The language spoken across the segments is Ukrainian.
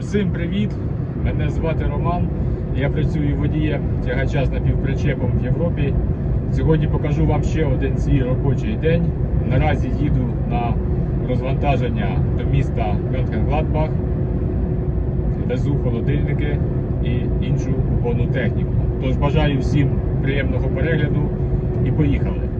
Всім привіт! Мене звати Роман. Я працюю водієм тягача з напівпричепом в Європі. Сьогодні покажу вам ще один свій робочий день. Наразі їду на розвантаження до міста Мюнхен-Гладбах. Везу холодильники і іншу кухонну техніку. Тож бажаю всім приємного перегляду і поїхали!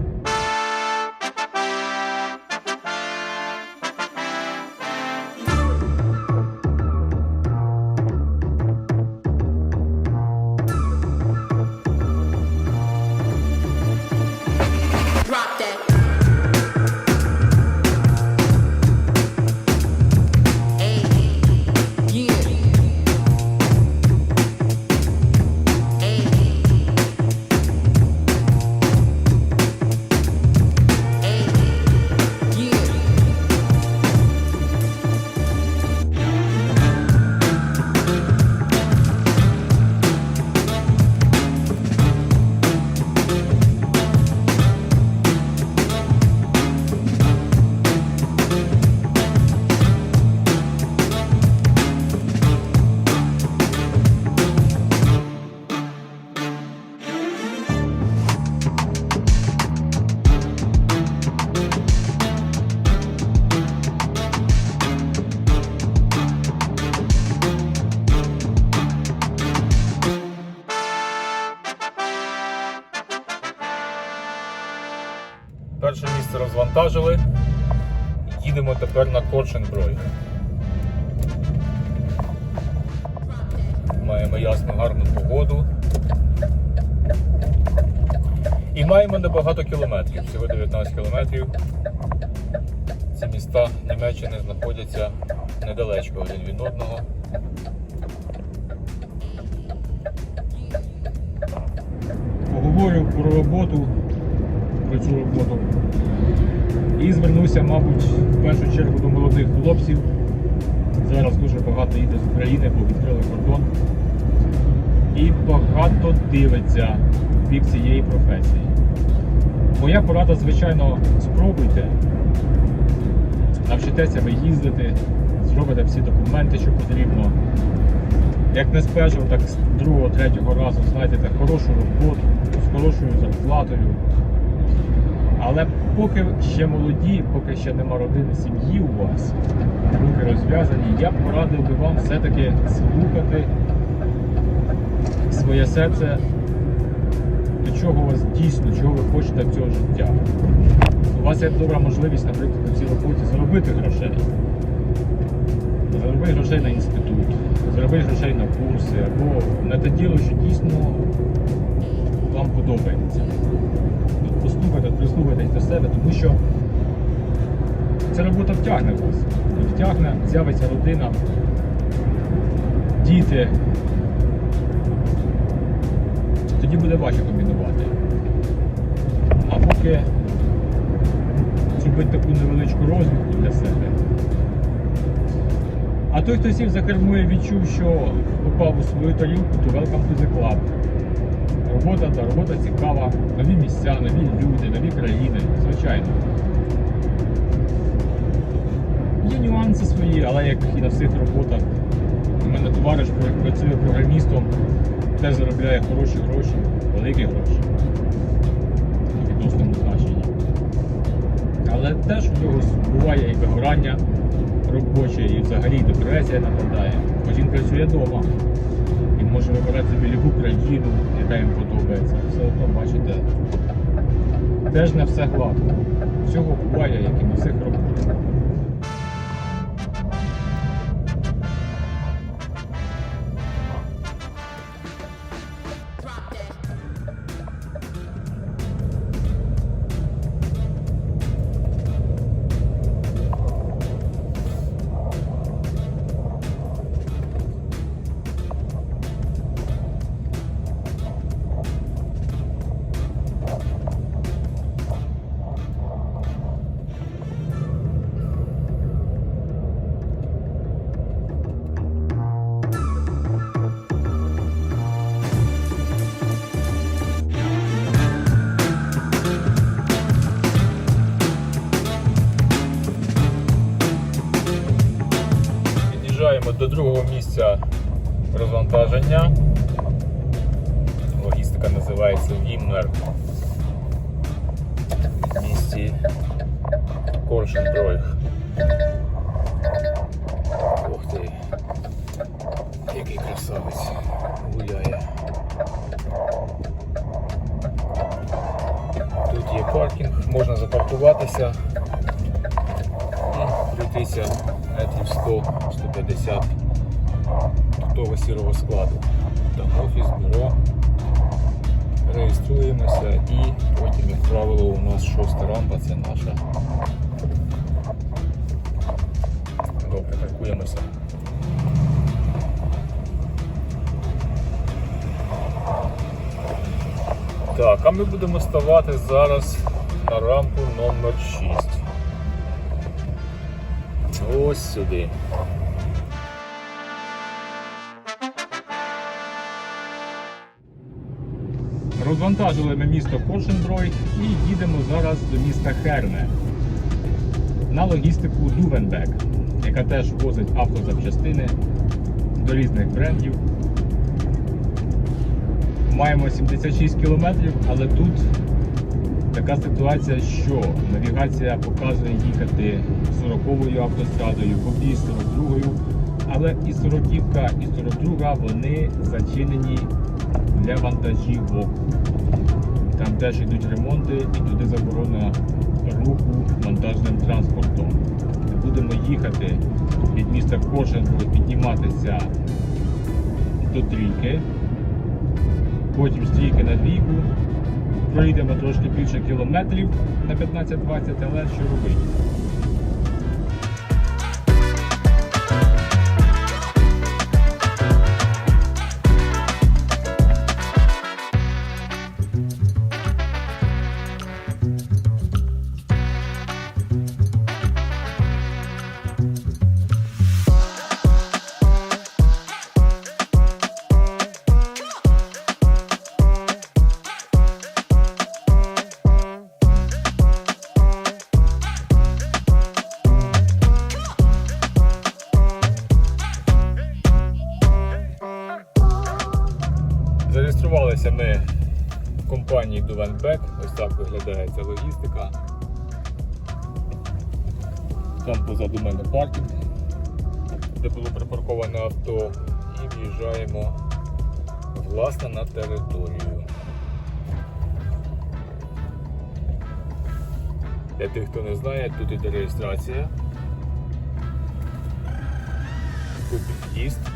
Їдемо тепер. Маємо ясну гарну погоду. І маємо небагато кілометрів, всього 19 кілометрів. Ці міста Німеччини знаходяться недалечко один від одного. Поговорю про роботу, про цю роботу. І звернуся, мабуть, в першу чергу до молодих хлопців. Зараз дуже багато їде з України, бо відкрили кордон. І багато дивиться бік цієї професії. Моя порада, звичайно, спробуйте. Навчитеся ви їздити, зробите всі документи, що потрібно. Як не з першого, так з другого, третього разу знайдете хорошу роботу з хорошою зарплатою. Але поки ще молоді, поки ще нема родини, сім'ї у вас, руки розв'язані, я б порадив би вам все-таки слухати своє серце, до чого у вас дійсно, чого ви хочете в цього життя. У вас є добра можливість, наприклад, на цій роботі заробити грошей. Зароби грошей на інститут, зароби грошей на курси, або на те діло, що дійсно вам подобається. От Послухайте, прислухайтесь до себе, тому що ця робота втягне вас. Втягне, з'явиться родина, діти. Тоді буде важче комбінувати. А поки зробити таку невеличку розвідку для себе. А той, хто сів за кермо і відчув, що попав у свою тарілку, то welcome to the club. Робота, та робота цікава, нові місця, нові люди, нові країни, звичайно. Є нюанси свої, але як і на всіх роботах, у мене товариш працює програмістом, теж заробляє хороші гроші, великі гроші. У відносному значенні. Але теж у нього буває і вигорання робоче, і взагалі депресія нападає. Бо він працює вдома. Він може вибирати собі любу країну, їм подобається. Все одно, бачите, теж не все гладко. Всього буває, як і на всіх роботах. До другого місця розвантаження. Логістика називається Віммер. В місті Коршенбройх. Ми будемо ставати зараз на рампу номер 6. Ось сюди. Розвантажили ми місто Коршенброй і їдемо зараз до міста Херне на логістику Дувенбек, яка теж возить автозапчастини до різних брендів. Маємо 76 кілометрів, але тут така ситуація, що навігація показує їхати 40-ю автострадою, об'їзд 42-ю, але і 40-ка, і 42 вони зачинені для вантажівок. Там теж йдуть ремонти і туди заборона руху вантажним транспортом. Будемо їхати від міста Кошенбург, підніматися до трійки, потім стійки на двійку. Пройдемо трошки більше кілометрів на 15-20, але що робити? Позаду мене паркінг, де було припарковане авто, і в'їжджаємо власне на територію. Для тих, хто не знає, тут іде реєстрація. Тут в'їзд.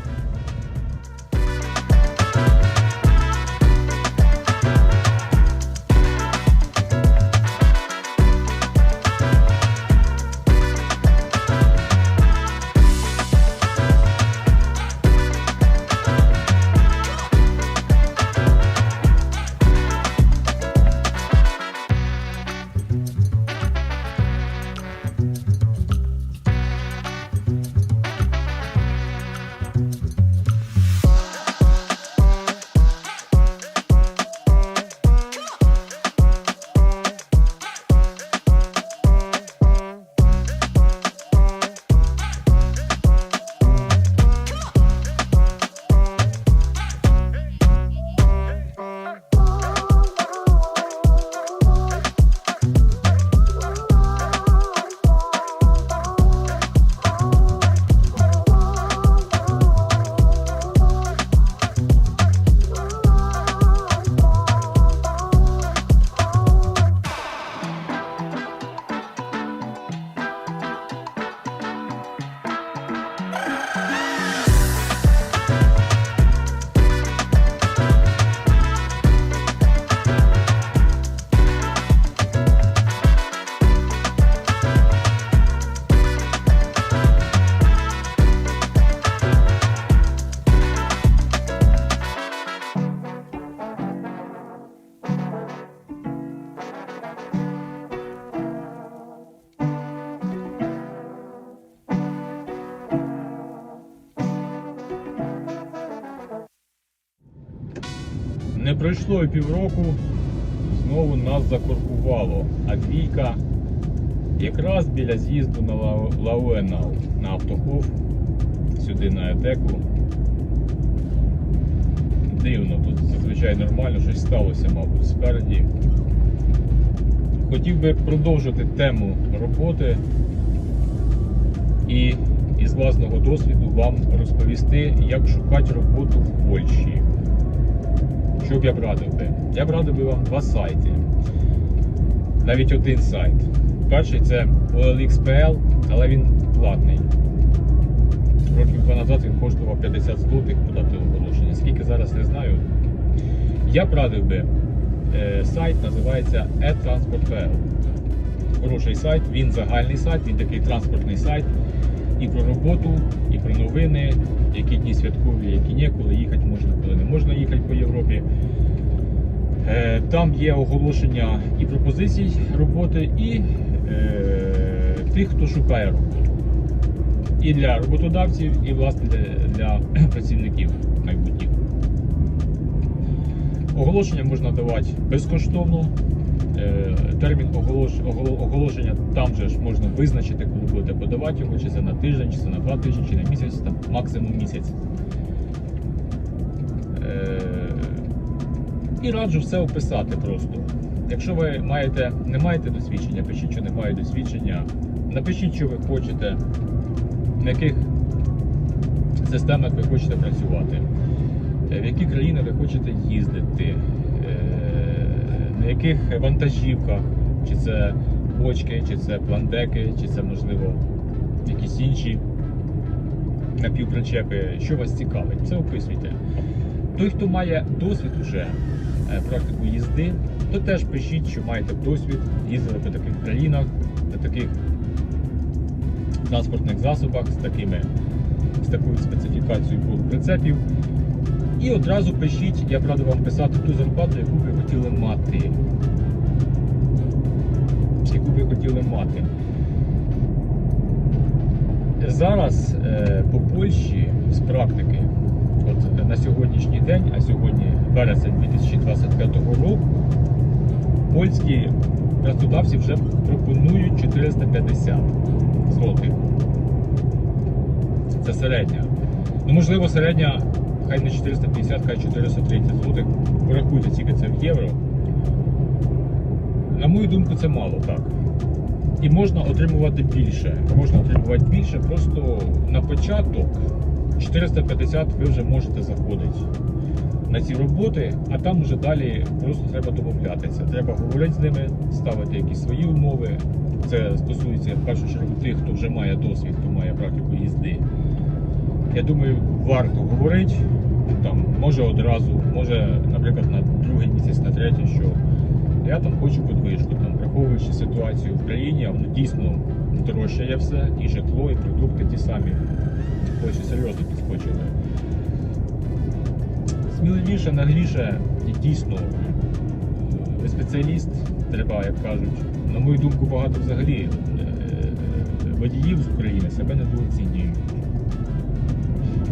Пройшло і півроку, знову нас закоркувало, а двійка якраз біля з'їзду на Ла- Лауенау на автохов сюди на етеку. Дивно, тут зазвичай нормально, щось сталося, мабуть, спереді. Хотів би продовжити тему роботи і із власного досвіду вам розповісти, як шукати роботу в Польщі. Що б я б радив би? Я б радив би вам два сайти. Навіть один сайт. Перший це OLX.pl, але він платний. Років два назад він коштував 50 злотих подати оголошення. Скільки зараз не знаю. Я б радив би е, сайт називається e-transport.pl. Хороший сайт, він загальний сайт, він такий транспортний сайт. І про роботу, і про новини, які дні святкові, які ні, коли їхати можна, коли не можна їхати по Європі. Е, Там є оголошення і пропозицій роботи, і е, тих, хто шукає роботу. І для роботодавців, і власне для, для працівників майбутніх. Оголошення можна давати безкоштовно. Термін оголош- оголо- оголошення там же ж можна визначити, коли будете подавати його, чи це на тиждень, чи це на два тижні, чи на місяць, там максимум місяць. Е, І раджу все описати просто. Якщо ви маєте, не маєте досвідчення, пишіть, що немає досвідчення. Напишіть, що ви хочете, на яких системах ви хочете працювати, е, в які країни ви хочете їздити, яких вантажівках, чи це бочки, чи це пландеки, чи це можливо якісь інші напівпричепи, що вас цікавить, все описуйте. Той, хто має досвід уже е, практику їзди, то теж пишіть, що маєте досвід, їздили по таких країнах, на таких транспортних засобах з такими з такою специфікацією прицепів. І одразу пишіть, я б радив вам писати ту зарплату, яку ви хотіли мати. Яку ви хотіли мати. Зараз е, по Польщі з практики, от на сьогоднішній день, а сьогодні вересень 2025 року, польські працедавці вже пропонують 450 злотих. Це середня. Ну, можливо, середня, хай не 450, хай 430 злотих. Порахуйте, скільки це в євро. На мою думку, це мало так. І можна отримувати більше. Можна отримувати більше, просто на початок 450 ви вже можете заходити на ці роботи, а там вже далі просто треба домовлятися. Треба говорити з ними, ставити якісь свої умови. Це стосується в першу чергу тих, хто вже має досвід, хто має практику їзди. Я думаю, варто говорити. Там, може одразу, може, наприклад, на другий місяць, на третій, що я там хочу подвижку, там, враховуючи ситуацію в країні, воно дійсно дорожчає все, і житло, і продукти ті самі. Хоче серйозно підскочили. Сміливіше, нагліше і дійсно ви спеціаліст, треба, як кажуть, на мою думку, багато взагалі е, водіїв з України себе недооцінюють.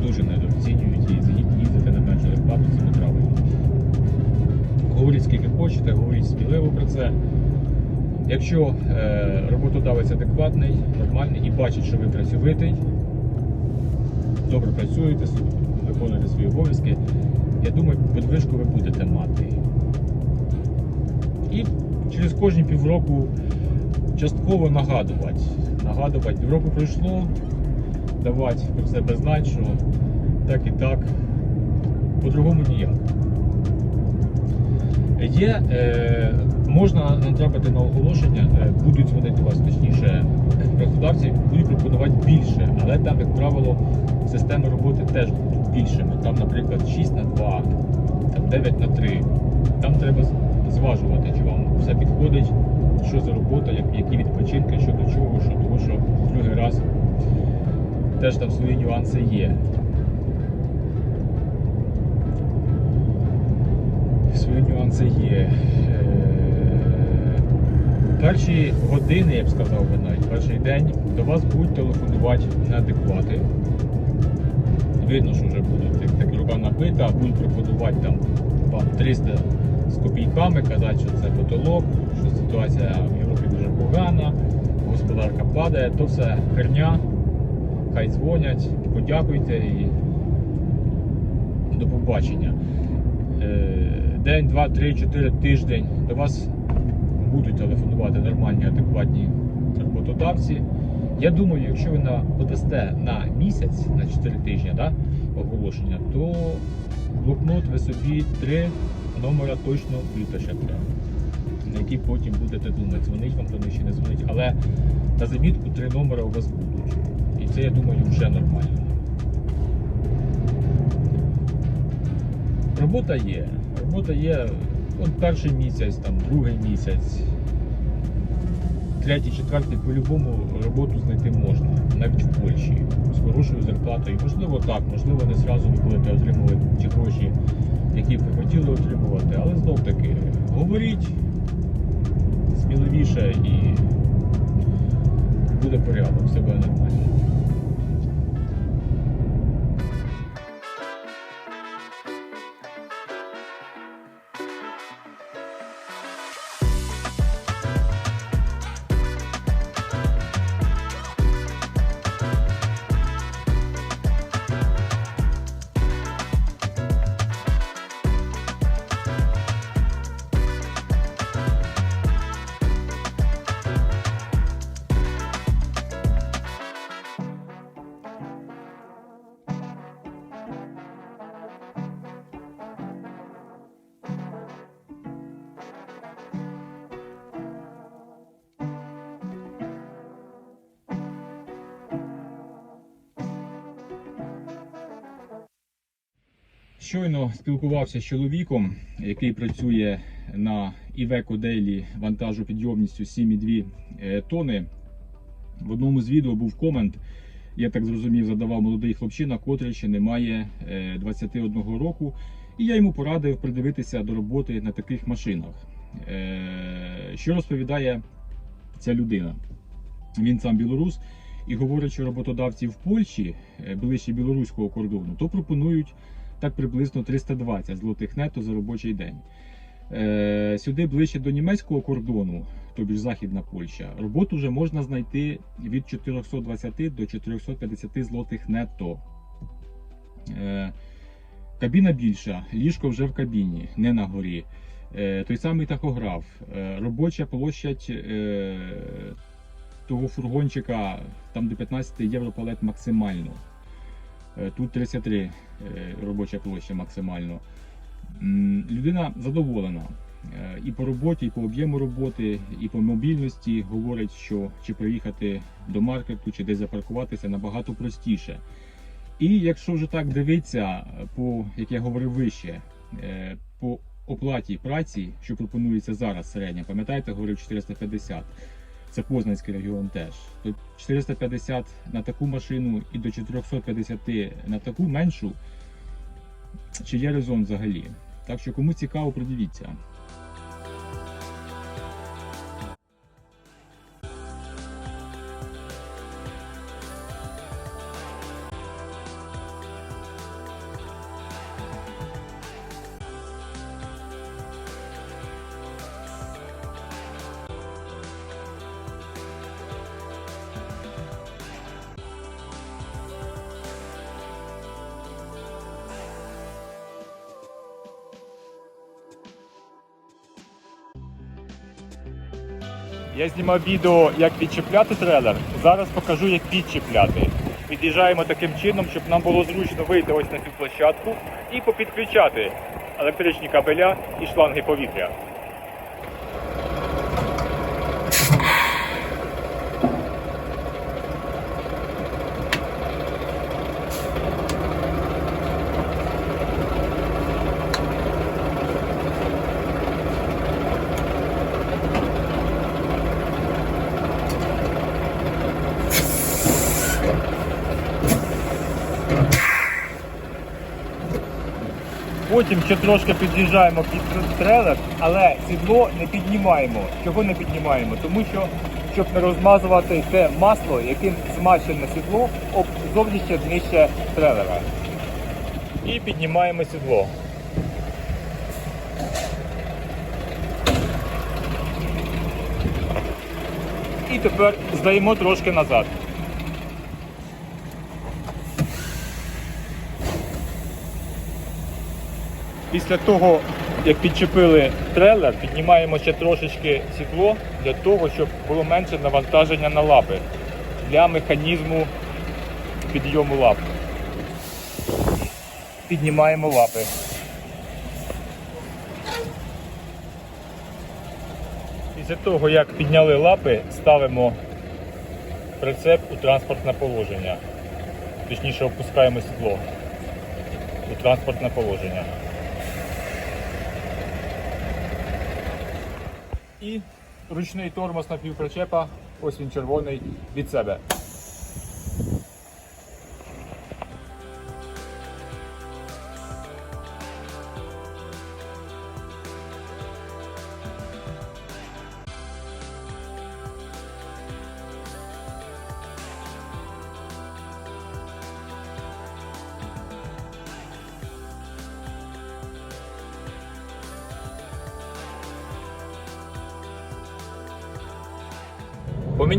Дуже недооцінюють і їздити на меншу зарплату, це неправильно. Говоріть скільки хочете, говоріть сміливо про це. Якщо е, роботодавець адекватний, нормальний і бачить, що ви працьовитий, добре працюєте, виконуєте свої обов'язки, я думаю, подвижку ви будете мати. І через кожні півроку частково нагадувати. Нагадувати, півроку пройшло, давати про себе знати, що так і так, по-другому ніяк. Є, е, можна натрапити на оголошення, е, будуть вони до вас, точніше, працедавці будуть пропонувати більше, але там, як правило, системи роботи теж будуть більшими. Там, наприклад, 6 на 2, там 9 на 3. Там треба зважувати, чи вам все підходить, що за робота, як- які відпочинки, що до чого, що того, що другий раз теж там свої нюанси є. Свої нюанси є. Е, Перші години, я б сказав би навіть, перший день до вас будуть телефонувати неадеквати. Видно, що вже будуть так, рука набита, будуть пропонувати там вам 300 з копійками, казати, що це потолок, що ситуація в Європі дуже погана, господарка падає, то все херня. Хай дзвонять, подякуйте і до побачення. Е, День, два, три, чотири тиждень до вас будуть телефонувати нормальні, адекватні роботодавці. Я думаю, якщо ви подасте на місяць, на 4 тижні да, оголошення, то блокнот ви собі три номера точно випишете, на які потім будете думати, дзвонить вам до них чи не дзвонить. Але на замітку три номера у вас будуть. Це, я думаю, вже нормально. Робота є. Робота є от перший місяць, там, другий місяць, третій, четвертий, по-любому роботу знайти можна, навіть в Польщі, з хорошою зарплатою. Можливо, так, можливо, не зразу ви будете отримувати ті гроші, які б ви хотіли отримувати, але знов таки говоріть сміливіше і буде порядок, все буде нормально. Щойно спілкувався з чоловіком, який працює на Iveco Daily вантажу підйомністю 7,2 е, тони. В одному з відео був комент, я так зрозумів, задавав молодий хлопчина, котрий ще не має е, 21 року. І я йому порадив придивитися до роботи на таких машинах. Е, Що розповідає ця людина? Він сам білорус і говорить, що роботодавці в Польщі, е, ближче білоруського кордону, то пропонують так приблизно 320 злотих нетто за робочий день. Е, сюди ближче до німецького кордону, тобі Західна Польща, роботу вже можна знайти від 420 до 450 злотих нетто. Е, кабіна більша, ліжко вже в кабіні, не на горі. Е, той самий тахограф, робоча площадь того фургончика, там до 15 євро палет максимально. Е, Тут 33 е, робоча площа максимально. Людина задоволена Е, і по роботі, і по об'єму роботи, і по мобільності. Говорить, що чи приїхати до маркету, чи десь запаркуватися набагато простіше. І якщо вже так дивитися, по як я говорив вище, по оплаті праці, що пропонується зараз середня, пам'ятаєте, говорив 450. Це Познанський регіон теж. То 450 на таку машину і до 450 на таку меншу. Чи є резон взагалі? Так що кому цікаво, придивіться. Я знімав відео, як відчіпляти трейлер. Зараз покажу, як підчіпляти. Під'їжджаємо таким чином, щоб нам було зручно вийти ось на цю площадку і попідключати електричні кабеля і шланги повітря. Потім ще трошки під'їжджаємо під трейлер, але сідло не піднімаємо. Чого не піднімаємо? Тому що, щоб не розмазувати те масло, яким змащене сідло об зовнішнє днище трейлера. І піднімаємо сідло. І тепер здаємо трошки назад. Після того, як підчепили трейлер, піднімаємо ще трошечки сідло для того, щоб було менше навантаження на лапи для механізму підйому лап. Піднімаємо лапи. Після того, як підняли лапи, ставимо прицеп у транспортне положення. Точніше опускаємо сідло у транспортне положення. І ручний тормоз на півпричепа, ось він червоний від себе.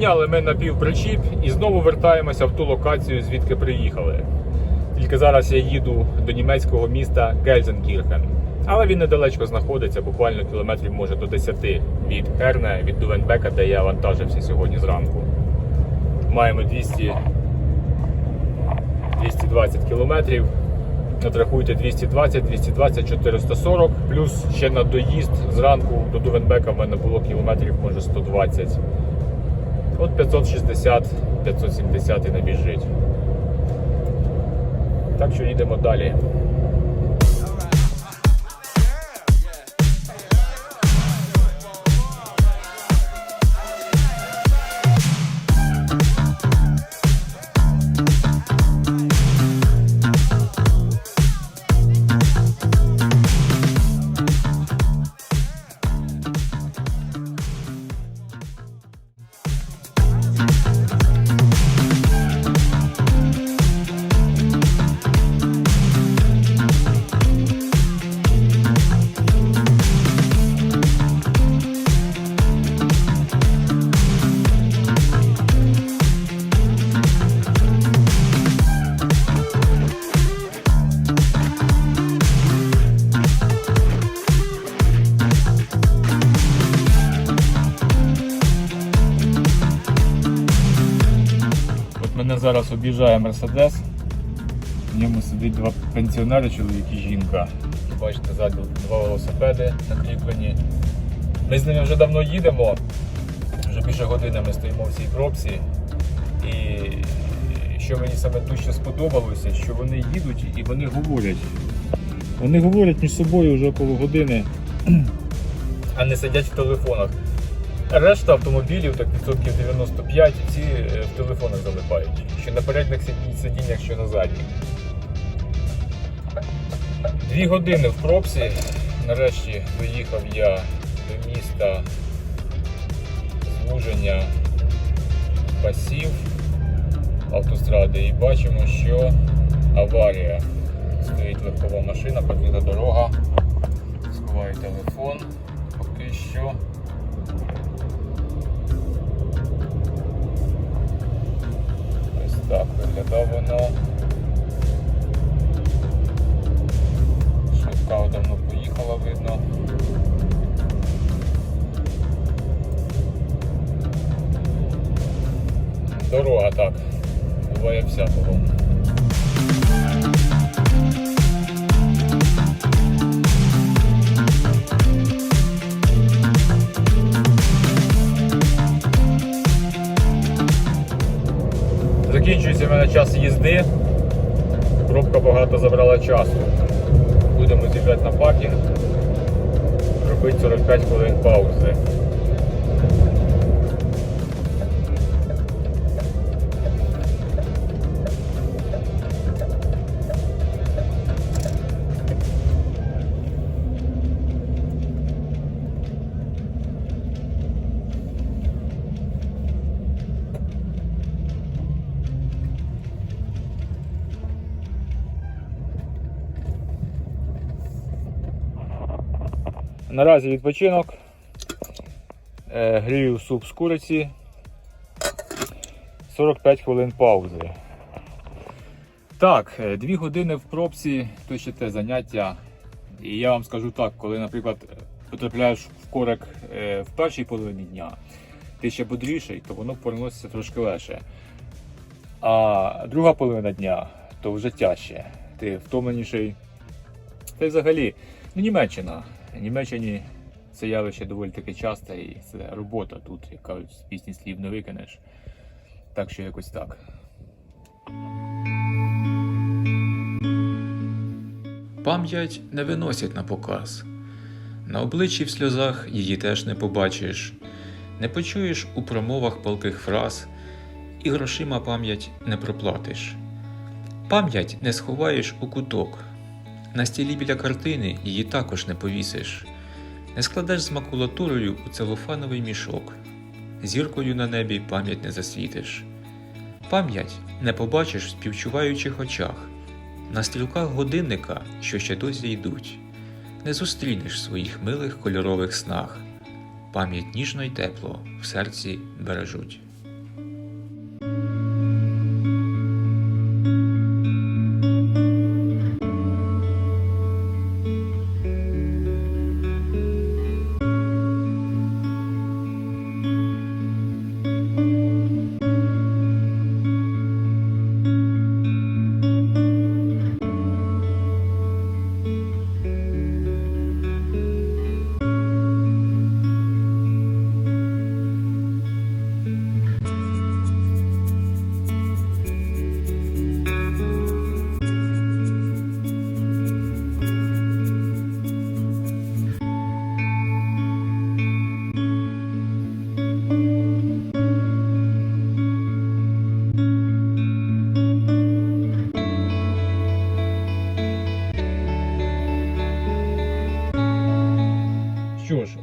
Поміняли ми напівпричіп і знову вертаємося в ту локацію, звідки приїхали. Тільки зараз я їду до німецького міста Гельзенкірхен. Але він недалечко знаходиться, буквально кілометрів може до 10 від Херне, від Дувенбека, де я вантажився сьогодні зранку. Маємо 200 220 кілометрів. Отрахуйте 220, 220, 440, плюс ще на доїзд зранку до Дувенбека в мене було кілометрів, може 120. От 560, 570 і не біжить. Так що їдемо далі. Об'їжджає Мерседес. В ньому сидить два пенсіонери, чоловік і жінка. Бачите, ззаду два велосипеди накріплені. Ми з ними вже давно їдемо. Вже більше години ми стоїмо в цій пробці. І що мені саме дуже сподобалося, що вони їдуть і вони говорять. Вони говорять між собою вже около години, а не сидять в телефонах. Решта автомобілів, так відсотків 95, ці е, в телефонах залипають. Що на передніх сидіннях, що на задніх. Дві години в пробці. Нарешті доїхав я до міста звуження пасів автостради і бачимо, що аварія. Стоїть легкова машина, побіга дорога. Сховаю телефон. Поки що. Воно. Швидка давно поїхала, видно. Дорога так. Буває всякого. Час їзди. Пробка багато забрала часу. Будемо з'їжджати на паркінг, робити 45 хвилин паузи. Наразі відпочинок. Е, Грію суп з куриці. 45 хвилин паузи. Так, е, дві години в пробці, то ще те заняття І я вам скажу так, коли, наприклад, потрапляєш в корек е, в першій половині дня, ти ще бодріший, то воно переноситься трошки легше. А друга половина дня то вже тяжче. Ти втомленіший. Та взагалі, ну Німеччина. Німеччині це явище доволі таки часто, і це робота тут, як кажуть, з пісні слів не викинеш. Так що якось так. Пам'ять не виносять на показ. На обличчі в сльозах її теж не побачиш, не почуєш у промовах палких фраз, і грошима пам'ять не проплатиш. Пам'ять не сховаєш у куток. На стілі біля картини її також не повісиш, не складеш з макулатурою у целофановий мішок. Зіркою на небі пам'ять не засвітиш. Пам'ять не побачиш в співчуваючих очах. На стрілках годинника, що ще досі йдуть, не зустрінеш в своїх милих кольорових снах. Пам'ять ніжно й тепло в серці бережуть.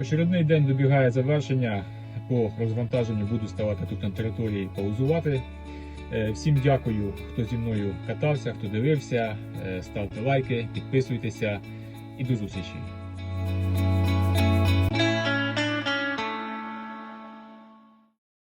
Очередний день добігає завершення. По розвантаженню буду ставати тут на території паузувати. Е, Всім дякую, хто зі мною катався, хто дивився. Е, Ставте лайки, підписуйтеся і до зустрічі.